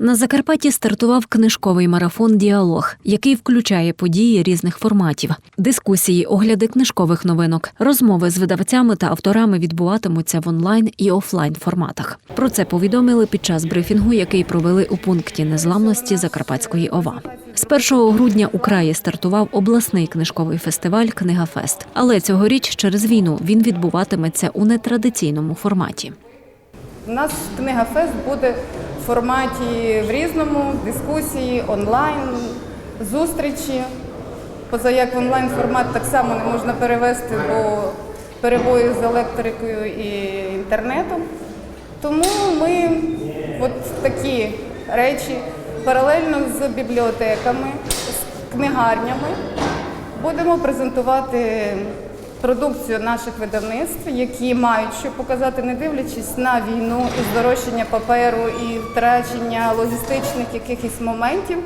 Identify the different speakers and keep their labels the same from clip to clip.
Speaker 1: На Закарпатті стартував книжковий марафон Діалог, який включає події різних форматів, дискусії, огляди книжкових новинок, розмови з видавцями та авторами відбуватимуться в онлайн і офлайн форматах. Про це повідомили під час брифінгу, який провели у пункті незламності Закарпатської ОВА. З 1 грудня у краї стартував обласний книжковий фестиваль Книгафест. Але цьогоріч через війну він відбуватиметься у нетрадиційному форматі.
Speaker 2: У нас книга Фест буде в форматі в різному, дискусії, онлайн, зустрічі. Поза як в онлайн формат так само не можна перевести, бо перебої з електрикою і інтернетом. Тому ми от такі речі паралельно з бібліотеками, з книгарнями будемо презентувати продукцію наших видавництв, які мають що показати, не дивлячись на війну і здорожчання паперу і втрачення логістичних якихось моментів.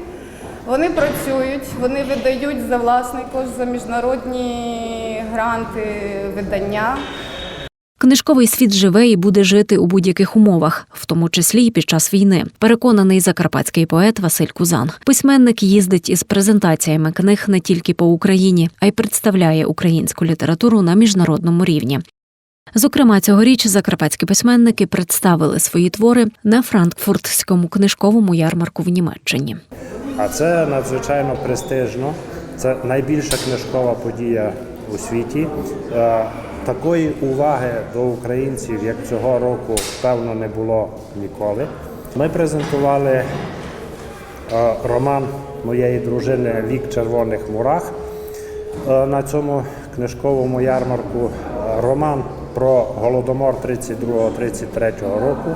Speaker 2: Вони працюють, вони видають за власний кошт, за міжнародні гранти видання.
Speaker 1: Книжковий світ живе і буде жити у будь-яких умовах, в тому числі і під час війни. Переконаний закарпатський поет Василь Кузан. Письменник їздить із презентаціями книг не тільки по Україні, а й представляє українську літературу на міжнародному рівні. Зокрема, цьогоріч закарпатські письменники представили свої твори на франкфуртському книжковому ярмарку в Німеччині.
Speaker 3: А це надзвичайно престижно. Це найбільша книжкова подія у світі. Такої уваги до українців, як цього року, певно, не було ніколи. Ми презентували е, роман моєї дружини Вік червоних мурах е, на цьому книжковому ярмарку. Е, Роман про голодомор 32-33 року.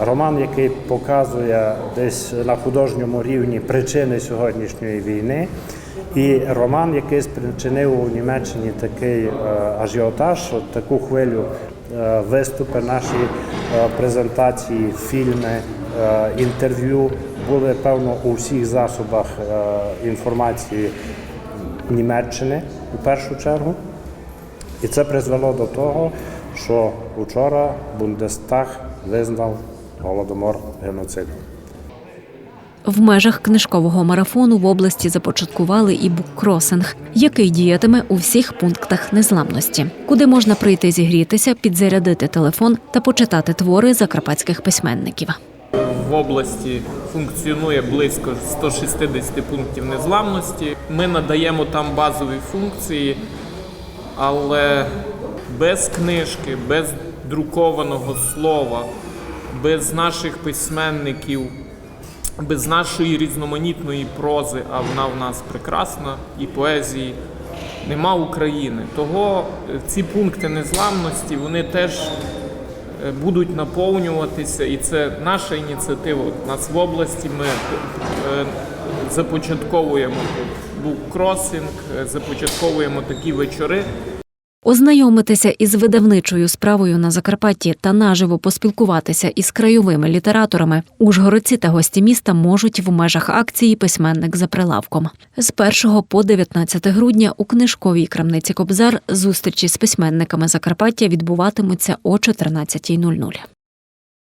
Speaker 3: Роман, який показує десь на художньому рівні причини сьогоднішньої війни. І роман, який спричинив у Німеччині такий е, ажіотаж, от таку хвилю е, виступи, наші е, презентації, фільми, інтерв'ю були певно у всіх засобах інформації Німеччини у першу чергу. І це призвело до того, що вчора Бундестаг визнав голодомор геноцидом.
Speaker 1: В межах книжкового марафону в області започаткували і буккросинг, який діятиме у всіх пунктах незламності, куди можна прийти зігрітися, підзарядити телефон та почитати твори закарпатських письменників.
Speaker 4: В області функціонує близько 160 пунктів незламності. Ми надаємо там базові функції, але без книжки, без друкованого слова, без наших письменників, без нашої різноманітної прози, а вона в нас прекрасна, і поезії, нема України. Того е, ці пункти незламності вони теж е, будуть наповнюватися, і це наша ініціатива. У нас в області ми е, започатковуємо буккросинг, е, започатковуємо такі вечори.
Speaker 1: Ознайомитися із видавничою справою на Закарпатті та наживо поспілкуватися із краєвими літераторами ужгородці та гості міста можуть в межах акції письменник за прилавком. З 1 по 19 грудня у книжковій крамниці Кобзар зустрічі з письменниками Закарпаття відбуватимуться о 14.00.